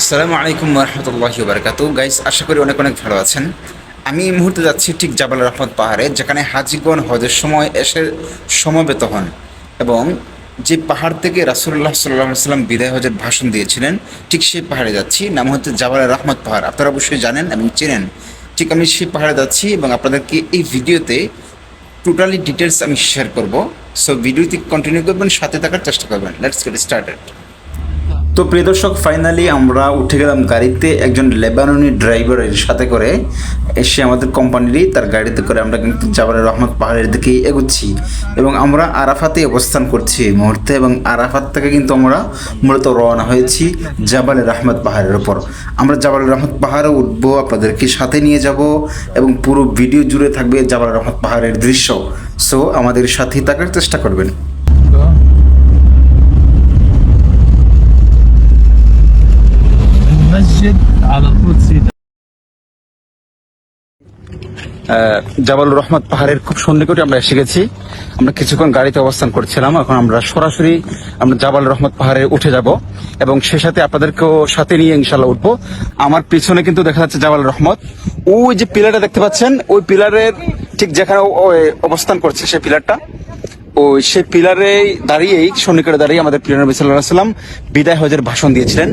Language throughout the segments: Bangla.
আসসালামু আলাইকুম রহমতুল্লাহি বারকাতু গাইস আশা করি অনেক অনেক ভালো আছেন। আমি এই মুহূর্তে যাচ্ছি ঠিক জাবাল রহমত পাহাড়ে, যেখানে হাজিগণ হজের সময় এসে সমবেত হন এবং যে পাহাড় থেকে রাসুল্লাহ সাল্লাহ সাল্লাম বিদায় হজের ভাষণ দিয়েছিলেন, ঠিক সেই পাহাড়ে যাচ্ছি। নাম হচ্ছে জাবাল রহমত পাহাড়। আপনারা অবশ্যই জানেন এবং চেনেন। ঠিক আমি সেই পাহাড়ে যাচ্ছি এবং আপনাদেরকে এই ভিডিওতে টোটালি ডিটেলস আমি শেয়ার করব। সো ভিডিওটি কন্টিনিউ করবেন, সাথে থাকার চেষ্টা করবেন। লেটস গেট স্টার্টেড তো প্রিয় দর্শক ফাইনালি আমরা উঠে গেলাম গাড়িতে একজন লেবাননি ড্রাইভারের সাথে করে এসে আমাদের কোম্পানিরই তার গাড়িতে করে আমরা কিন্তু জাবালের রহমত পাহাড়ের দিকেই এগোচ্ছি এবং আমরা আরাফাতে অবস্থান করছি এই মুহূর্তে এবং আরাফাত থেকে কিন্তু আমরা মূলত রওনা হয়েছি জাবালের রহমত পাহাড়ের ওপর আমরা জাবালের রহমত পাহাড়ে উঠবো, আপনাদেরকে সাথে নিয়ে যাব এবং পুরো ভিডিও জুড়ে থাকবে জাবালের রহমত পাহাড়ের দৃশ্য। সো আমাদের সাথেই থাকার চেষ্টা করবেন। জাবালুর রহমান পাহাড়ের খুব সন্নিকটে আমরা এসে গেছি। আমরা কিছুক্ষণ গাড়িতে অবস্থান করছিলাম, এখন আমরা সরাসরি আমরা জাবাল রহমত পাহাড়ে উঠে যাব এবং সে সাথে আপনাদেরকেও সাথে নিয়ে ইনশাল্লাহ উঠবো। আমার পিছনে কিন্তু দেখা যাচ্ছে জাবাল রহমত। ওই যে পিলারটা দেখতে পাচ্ছেন, ওই পিলারের ঠিক যেখানে অবস্থান করছে সেই পিলারটা। ওই সেই পিলারে দাঁড়িয়েই সন্নিকটে দাঁড়িয়ে আমাদের প্রিয় নবী সাল্লাহ সাল্লাম বিদায় হজের ভাষণ দিয়েছিলেন।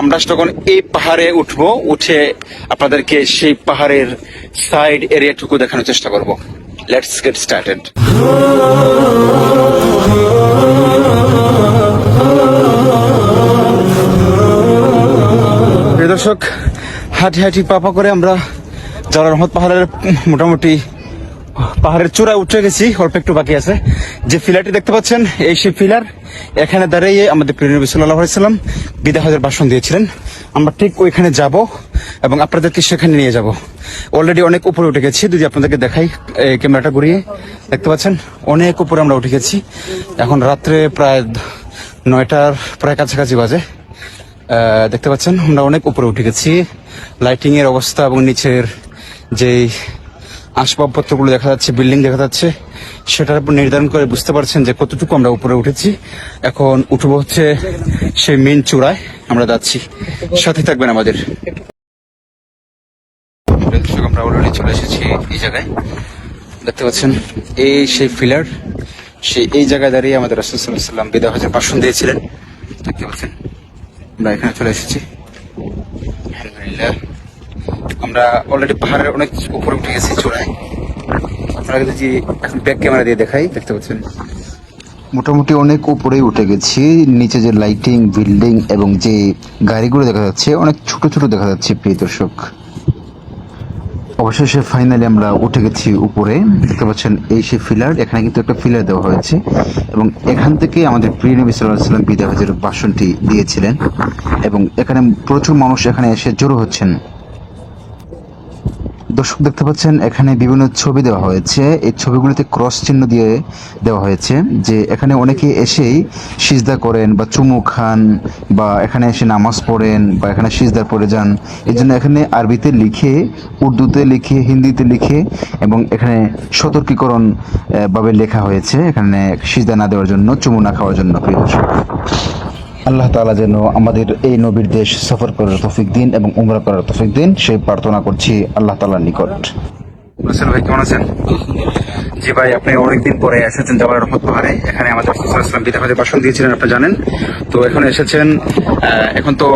আমরা তখন এই পাহাড়ে উঠবো, উঠে আপনাদেরকে সেই পাহাড়ের সাইড এরিয়াটুকু দেখানোর চেষ্টা করব। লেটস গেট স্টার্টেড দর্শক, হাঁটি হাঁটি পাপা করে আমরা জালাল রহমত পাহাড়ের মোটামুটি পাহাড়ের চূড়ায় উঠে গেছি, অল্প একটু বাকি আছে। যে ফিলারটি দেখতে পাচ্ছেন, এই সেই ফিলার, এখানে দাঁড়িয়ে আমাদের প্রিয় নবী সাল্লাহ সাল্লাম বিদায় হজের ভাষণ দিয়েছিলেন। আমরা ঠিক ওইখানে যাব এবং আপনাদেরকে সেখানে নিয়ে যাব। অলরেডি অনেক উপরে উঠে গেছি, যদি আপনাদেরকে দেখাই ক্যামেরাটা ঘুরিয়ে, দেখতে পাচ্ছেন? অনেক উপরে আমরা উঠে গেছি। এখন রাত্রে প্রায় নয়টার, প্রায় কাছাকাছি বাজে। দেখতে পাচ্ছেন, আমরা অনেক উপরে উঠে গেছি। লাইটিংয়ের অবস্থা এবং নিচের যে আসবাবপত্রগুলো দেখা যাচ্ছে, বিল্ডিং দেখা যাচ্ছে, সেটার উপর নির্ধারণ করে বুঝতে পারছেন যে কতটুকু আমরা উপরে উঠেছি। এখন উঠবো হচ্ছে সেই মেন চূড়ায়, আমরা যাচ্ছি। সাথে থাকবেন আমাদের। আমরা অলরেডি চলে এসেছি এই জায়গায়। দেখতে পাচ্ছেন, এই সেই ফিলার, সেই এই জায়গায় দাঁড়িয়ে আমাদের রাসুল সাল্লাহ সাল্লাম বিদায় হজের ভাষণ দিয়েছিলেন। দেখতে পাচ্ছেন, আমরা এখানে চলে এসেছি। আলহামদুলিল্লাহ। আমরা অলরেডি পাহাড়ের অনেক উপরে উঠে গেছি চূড়ায়। আপনারা যদি এখন ব্যাক ক্যামেরা দিয়ে দেখাই, দেখতে পাচ্ছেন? মোটামুটি অনেক উপরেই উঠে গেছি। নিচে যে লাইটিং বিল্ডিং এবং যে গাড়িগুলো দেখা যাচ্ছে, অনেক ছোট ছোট দেখা যাচ্ছে, প্রিয় দর্শক। অবশেষে ফাইনালি আমরা উঠে গেছি উপরে। দেখতে পাচ্ছেন, এই সে ফিলার এখানে কিন্তু একটা ফিলার দেওয়া হয়েছে। এবং এখান থেকে আমাদের প্রিয় নবী সাল্লাম বিদায় হজের ভাষণটি দিয়েছিলেন। এবং এখানে প্রচুর মানুষ এখানে এসে জড়ো হচ্ছেন। দর্শক দেখতে পাচ্ছেন, এখানে বিভিন্ন ছবি দেওয়া হয়েছে। এই ছবিগুলিতে ক্রস চিহ্ন দিয়ে দেওয়া হয়েছে যে এখানে অনেকে এসেই সিজদা করেন বা চুমু খান বা এখানে এসে নামাজ পড়েন বা এখানে সিজদা পড়ে যান। এই জন্য এখানে আরবিতে লিখে, উর্দুতে লিখে, হিন্দিতে লিখে এবং এখানে সতর্কীকরণ ভাবে লেখা হয়েছে এখানে সিজদা না দেওয়ার জন্য, চুমু না খাওয়ার জন্য, প্রিয় দর্শক। আল্লাহ তাআলা যেন আমাদের এই নবীর দেশ সফর করার তৌফিক দিন এবং উমরা করার তৌফিক দিন সেই প্রার্থনা করছি আল্লাহ তাআলার নিকট। রাসেল ভাই কেমন আছেন? জি ভাই আপনি অনেকদিন পরে এসেছেন জাবাল রহমত পাহাড়ে। এখানে আমাদের ইসলাম বিদা ভাষণ দিয়েছিলেন আপনি জানেন। তো এখন এসেছেন এখন তো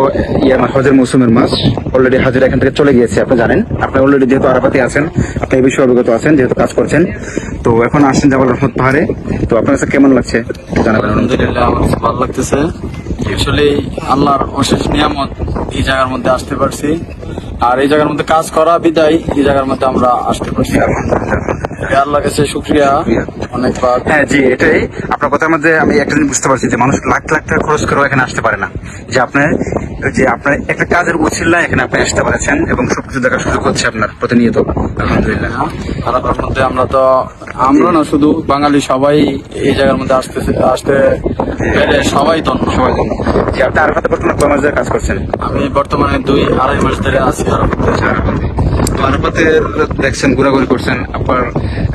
ইয়ে হজের মৌসুমের মাস অলরেডি হাজির এখান থেকে চলে গিয়েছে আপনি জানেন। আপনি অলরেডি যেহেতু আরাফাতে আছেন আপনি এই বিষয়ে অবগত আছেন যেহেতু কাজ করছেন। তো এখন আসছেন জাবাল রহমত পাহাড়ে। তো আপনার কাছে কেমন লাগছে? জানাবেন। আলহামদুলিল্লাহ ভালো লাগতেছে। আসলে আল্লাহর অশেষ নিয়ামত এই জায়গার মধ্যে আসতে পারছি। আর এই জায়গার মধ্যে কাজ করা বিদায় এই জায়গার মধ্যে আমরা আসতে পারছি। এই কাছে শুক্রিয়া অনেকবার। হ্যাঁ জি এটাই। আপনার কথার মধ্যে আমি একটা জিনিস বুঝতে পারছি যে মানুষ লাখ লাখ টাকা খরচ করেও এখানে আসতে পারে না। যে আপনার যে আপনার একটা কাজের উচিল্লা এখানে আপনি আসতে পারছেন এবং সবকিছু দেখার সুযোগ হচ্ছে আপনার প্রতিনিয়ত। আলহামদুলিল্লাহ। খারাপের মধ্যে আমরা তো আমরা না শুধু বাঙালি সবাই এই জায়গার মধ্যে আসতেছে আসতে পেরে সবাই আপনি আরাফাতে বর্তমানে কয় মাস ধরে কাজ করছেন? আমি বর্তমানে দুই আড়াই মাস ধরে আছি আরাফাতে। দেখছেন ঘোরাঘুরি করছেন আপনার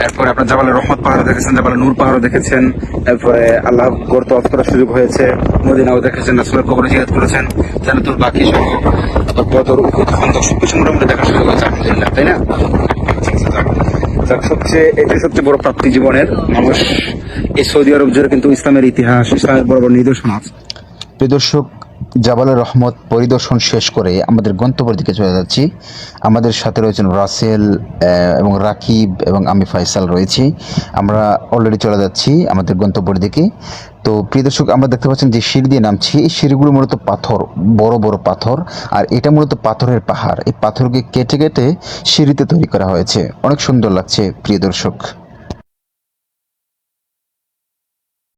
এরপরে আপনার জাবালের রহমত পাহাড় দেখেছেন জাবালের নূর পাহাড়ও দেখেছেন এরপরে আল্লাহ গড় তফ করার সুযোগ হয়েছে মদিনাও দেখেছেন রাসুলের কবর জিয়াদ করেছেন জানাতুল বাকি সহ তারপর বদর উহুদ খন্দক সবকিছু মোটামুটি দেখার সুযোগ হয়েছে আলহামদুলিল্লাহ তাই না? আচ্ছা, আচ্ছা। যাক, সবচেয়ে এটি সবচেয়ে বড় প্রাপ্তি জীবনের মানুষ। এই সৌদি আরব জুড়ে কিন্তু ইসলামের ইতিহাস, ইসলামের বড় বড় নিদর্শন আছে। দর্শক জাবালের রহমত পরিদর্শন শেষ করে আমাদের গন্তব্যের দিকে চলে যাচ্ছি। আমাদের সাথে রয়েছেন রাসেল এবং রাকিব এবং আমি ফয়সাল রয়েছি। আমরা অলরেডি চলে যাচ্ছি আমাদের গন্তব্যের দিকে। তো প্রিয় দর্শক, আমরা দেখতে পাচ্ছেন যে সিঁড়ি দিয়ে নামছি। এই সিঁড়িগুলো মূলত পাথর, বড় বড় পাথর। আর এটা মূলত পাথরের পাহাড়। এই পাথরকে কেটে কেটে সিঁড়িতে তৈরি করা হয়েছে। অনেক সুন্দর লাগছে, প্রিয় দর্শক।